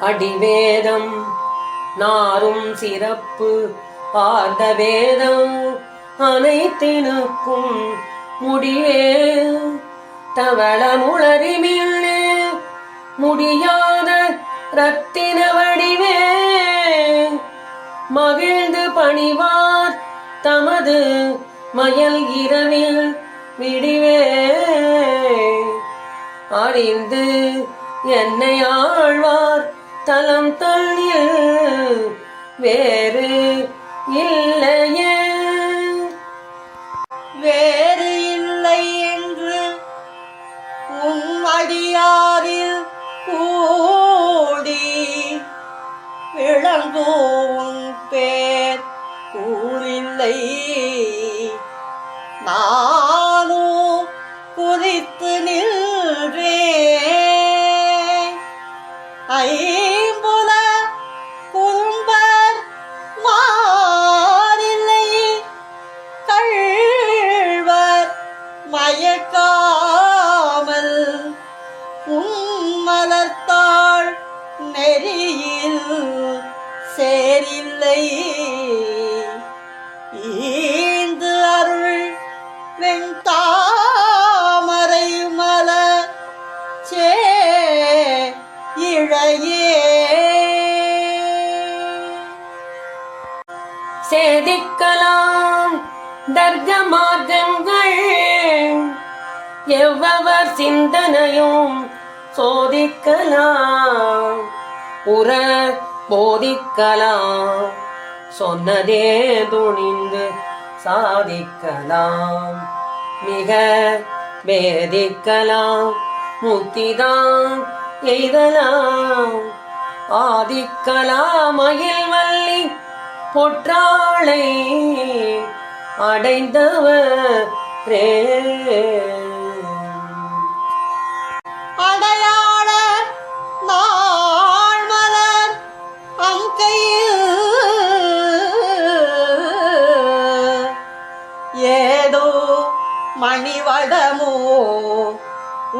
அடிவேதம் நாரும் சிறப்பு ஆர்ந்த வேதம் அனைத்தினுக்கும் முடிவே தவள முளரிமில்லே முடியாத ரத்தின வடிவே. மகிழ்ந்து பணிவார் தமது மயல் இரவில் விடிவே. அறிந்து என்னை ஆழ்வார் தலம் தள்ளில் வேறு இல்லையே. மலர்த்தாள். நெறியில் சேரில்லை. ஈந்து அருள் வெண்தாமரை மலர் சே இழையே. சேதிக்கலாம் தர்க்க மார்க்கங்கள் எவ்வவர் சிந்தனையும் சோதிக்கலாம் உற போதிக்கலாம் சொன்னதே துணிந்து சாதிக்கலாம் மிக வேதிக்கலாம் முத்திதான் எய்தலாம் ஆதிக்கலாம் அகில் வள்ளி பொற்றாளை அடைந்தவரே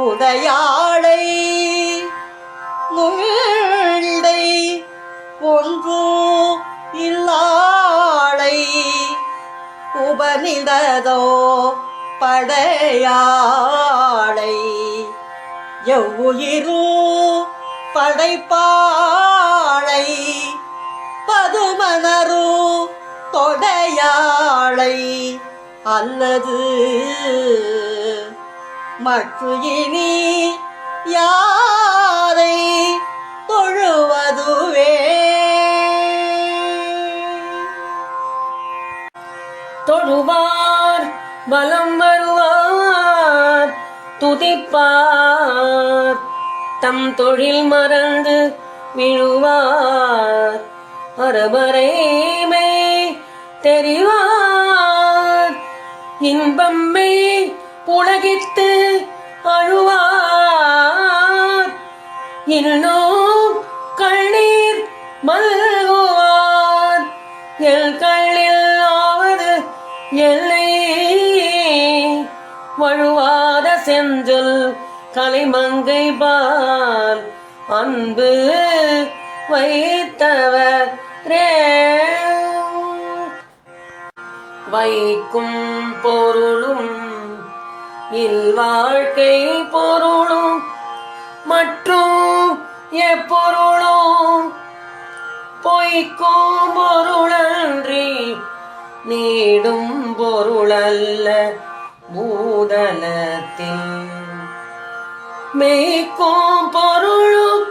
உடையாளை முள்ளை ஒன்று இல்லாளை உபனிததோ படையாளை. எவ்வுயிரூ படைப்பாளை பதுமனரு தொடையாளை அல்லது மற்று இனி யாரை தொழுவதுவே. தொழுவார் பலம் வருவார் துதிப்பார். தம் தொழில் மறந்து விழுவார் அரவரைமை தெரிவார். இன்பம்மை புலகித்து அழுவார். இன்னும் கண்ணீர் மல்குவார். எல் கள்ளில் ஆவது எல்லை வழுவாத செஞ்சொல் கலைமங்கை பால் அன்பு வைத்தவரே வைக்கும் பொருளும் இல்வாழ்க்கை பொருளும் மற்றும் எப்பொருளும் பொய்க்கும் பொருளன்றி நீடும் பொருளல்ல பூதலத்தில். மெய்க்கும் பொருளும்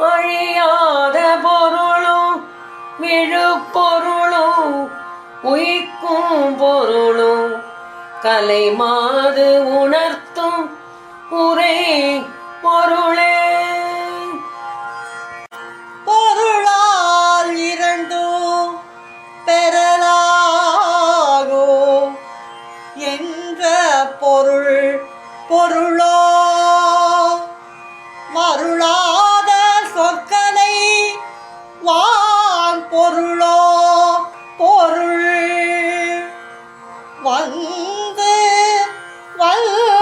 அழியாத பொருளும் விழுப்பொருளும் உயிக்கும் பொருளும் கலை மாது உணர்த்தும் உரை பொருளே. பொருளால் இரண்டும் பெறலாகோ? என்ற பொருள் பொருளோ? மருளா 给你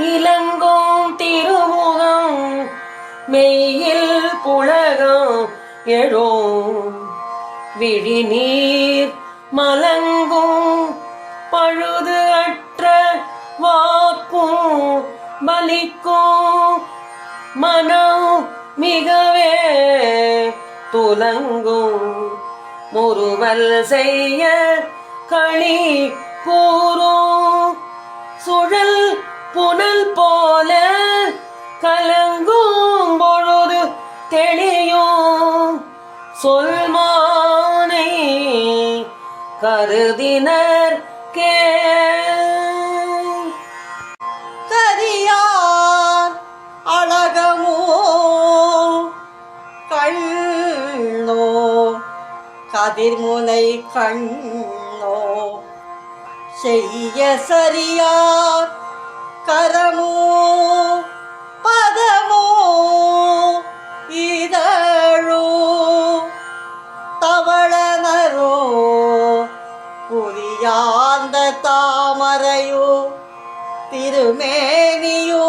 இளங்கோம் திருமுகம் மெய்யில் புலகம் எழு விழிநீர் மலங்கும் பழுது அற்ற வாக்கும் பலிக்கும். மனம் மிகவே துலங்கும். முறுவல் செய்ய களி தெளியும் சொல்மானை கருதினர் கே கரியார் அழகமோ கண்ணோ கதிர்முனை கண்ணோ செய்ய சரியார் கரமோ பதமோ புரியாந்த தாமரையோ திருமேனியோ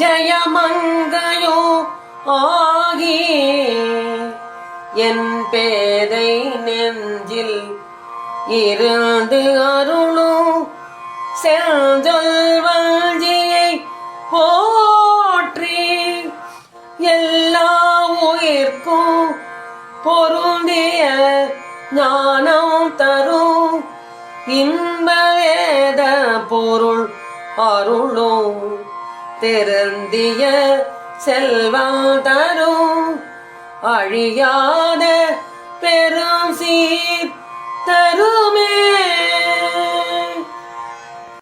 ஜயமங்கையோ ஆகி என் பேதை நெஞ்சில் இருந்து அருளும் செஞ்சொல்வஞ்சியை போற்றி. எல்லா உயிர்க்கும் பொருந்திய ஞானம் தரும் இன்ப வேத பொருள் அருளும். திறந்திய செல்வம் தரும். அழியாத பெரும் சீர் தருமே.